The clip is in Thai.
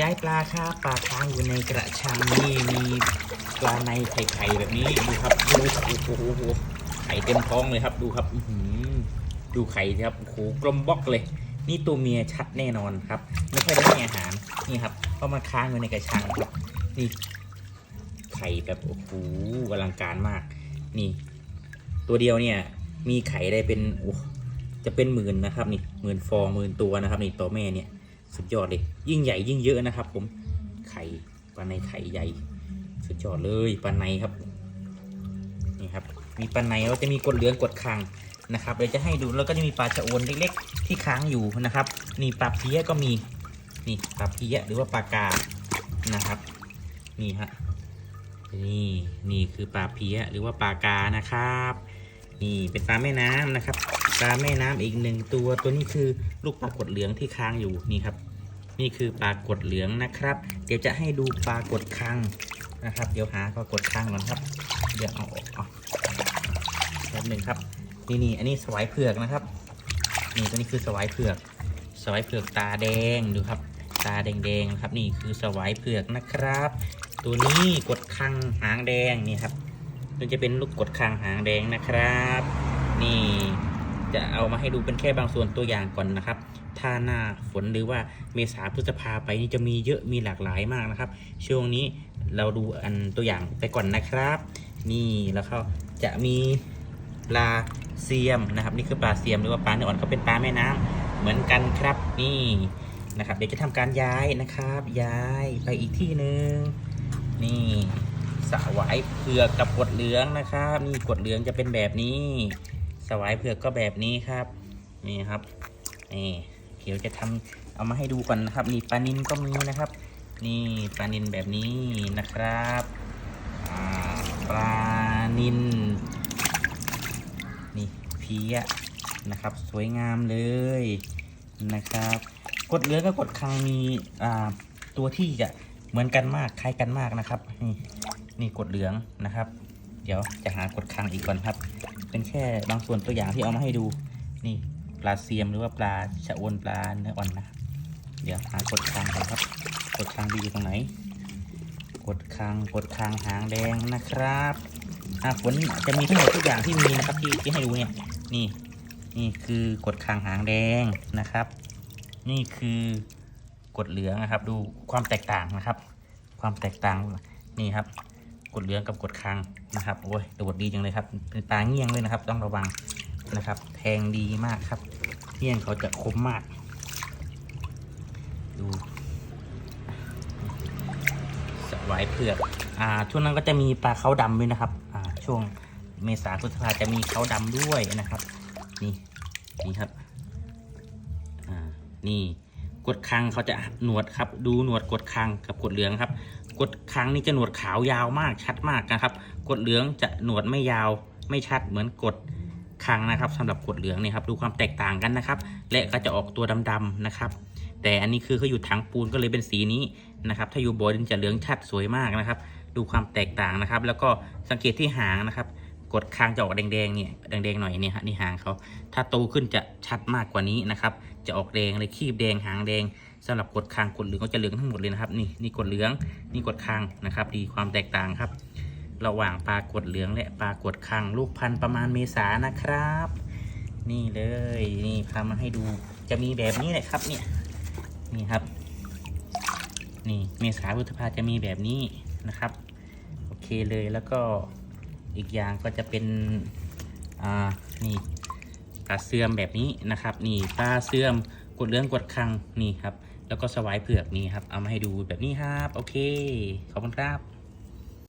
ย้ายปลาครับปลาค้างอยู่ในกระชังนี่มีปลาในไข่ไข่แบบนี้ดูครับดูโอ้โหโอ้โหไข่เต็มท้องเลยครับดูครับอือดูไข่สิครับโอ้โหกลมบล็อกเลย นี่ตัวเมียชัดแน่นอนครับ ไม่ค่อยได้ให้อาหารนี่ครับเพราะมันค้างอยู่ในกระชังครับนี่ไข่แบบโอ้โหอลังการมาก นี่ ตัวเดียวเนี่ย มีไข่ได้เป็นโอ้จะเป็นหมื่นนะครับ นี่หมื่นฟองหมื่นตัวนะครับ นี่ตัวแม่เนี่ย สุดยอดเลย ยิ่งใหญ่ยิ่งเยอะนะครับ ผมไข่ปลาในไข่ใหญ่ สุดยอดเลยปลาในครับนี่ครับ มีปลาในแล้วจะมีกดเหลืองกดคางนะครับเดี๋ยวจะให้ดูแล้วก็จะมีปลาชะโอนเล็ก ๆ ที่ค้างอยู่นะครับนี่ปลาเพี้ยก็มีนี่ปลาเพี้ยหรือว่าปลากานะครับนี่ฮะนี่นี่คือปลาเพี้ยหรือว่าปลากานะครับนี่เป็นปลาแม่น้ำนะครับ ปลาแม่น้ำอีกหนึ่งตัวตัวนี้คือลูกปลากดเหลืองที่ค้างอยู่นี่ครับ นี่คือปลากดเหลืองนะครับ เดี๋ยวจะให้ดูปลากดคังนะครับ เดี๋ยวหาปลากดคังก่อนครับ เดี๋ยวเอาออกแป๊บหนึ่งครับ นี่นี่อันนี้สวายเผือกนะครับ นี่ตัวนี้คือสวายเผือก สวายเผือกตาแดงดูครับ ตาแดงๆนะครับ นี่คือสวายเผือกนะครับ ตัวนี้กดคังหางแดงนี่ครับตัวจะเป็นลูกกดคังหางแดงนะครับ นี่จะเอามาให้ดูเป็นแค่บางส่วนตัวอย่างก่อนนะครับ ถ้าหน้าฝนหรือว่าเมษาพฤษภาไปนี่จะมีเยอะมีหลากหลายมากนะครับ ช่วงนี้เราดูอันตัวอย่างไปก่อนนะครับ นี่แล้วเขาจะมีปลาเซียมนะครับ นี่คือปลาเซียมหรือว่าปลาเนื้ออ่อนก็เป็นปลาแม่น้ำเหมือนกันครับนี่นะครับ เดี๋ยวจะทำการย้ายนะครับ ย้ายไปอีกที่หนึ่งนี่สวายเผือกกับกดเหลืองนะครับนี่กดเหลืองจะเป็นแบบนี้ สวายเผือกก็แบบนี้ครับ นี่ครับนี่ เดี๋ยวจะทำเอามาให้ดูก่อนนะครับ นี่ปลานินก็มีนะครับ นี่ปลานินแบบนี้นะครับปลานินนี่เพียนะครับ สวยงามเลยนะครับ กดเหลืองกับกดคังมีอ่าตัวที่จะเหมือนกันมากคล้ายกันมากนะครับ นี่นี่กดเหลืองนะครับ เดี๋ยวจะหากดคังอีกก่อนครับ เป็นแค่บางส่วนตัวอย่างที่เอามาให้ดูนี่ ลาเซียมหรือว่าปลาชะอวนปลาเนื้ออ่อนนะ เดี๋ยวหากดคางก่อนครับ กดคางดีอยู่ตรงไหน กดคางกดคางหางแดงนะครับอ่าฝนจะมีทั้งหมดทุกอย่างที่มีนะครับที่ที่ให้ดูเนี่ย นี่นี่คือกดคางหางแดงนะครับ นี่คือกดเหลืองนะครับ ดูความแตกต่างนะครับ ความแตกต่างนี่ครับ กดเหลืองกับกดคางนะครับโอ้ยโดดดีจังเลยครับเป็นปลาเงี้ยงเลยนะครับ ต้องระวังนะครับ แทงดีมากครับ เงี้ยงเขาจะคมมาก ดูสวายเผือกอ่าช่วงนั้นก็จะมีปลาเขาดำด้วยนะครับอ่าช่วงเมษาพฤษภาจะมีเขาดำด้วยนะครับ นี่นี่ครับอ่านี่กดคังเขาจะหนวดครับ ดูหนวดกดคังกับกดเหลืองครับ กดคังนี่จะหนวดขาวยาวมากชัดมากนะครับ กดเหลืองจะหนวดไม่ยาวไม่ชัดเหมือนกด คังนะครับสำหรับกดเหลืองเนี่ยครับดูความแตกต่างกันนะครับ และก็จะออกตัวดำๆนะครับ แต่อันนี้คือเขาอยู่ถังปูนก็เลยเป็นสีนี้นะครับ ถ้าอยู่บนจะเหลืองชัดสวยมากนะครับ ดูความแตกต่างนะครับ แล้วก็สังเกตที่หางนะครับ กดคางจะออกแดงๆเนี่ยแดงๆหน่อยเนี่ยฮะนี่หางเขาถ้าโตขึ้นจะชัดมากกว่านี้นะครับ จะออกแดงเลยคีบแดงหางแดงสำหรับกดคางกดเหลืองก็จะเหลืองทั้งหมดเลยนะครับ นี่นี่กดเหลืองนี่กดคางนะครับ ดีความแตกต่างครับ ระหว่างปลากดเหลืองและปลากดคางลูกพันธุ์ประมาณเมษานะครับ นี่เลยนี่พามาให้ดูจะมีแบบนี้เลยครับเนี่ยนี่ครับ นี่เมษาพฤษภาจะมีแบบนี้นะครับ โอเคเลยแล้วก็อีกอย่างก็จะเป็นอ่านี่ปลาเสื่อมแบบนี้นะครับ นี่ปลาเสื่อมกดเรื่องกดคังนี่ครับ แล้วก็สวายเผือกนี่ครับ เอามาให้ดูแบบนี้ครับ โอเค ขอบคุณครับ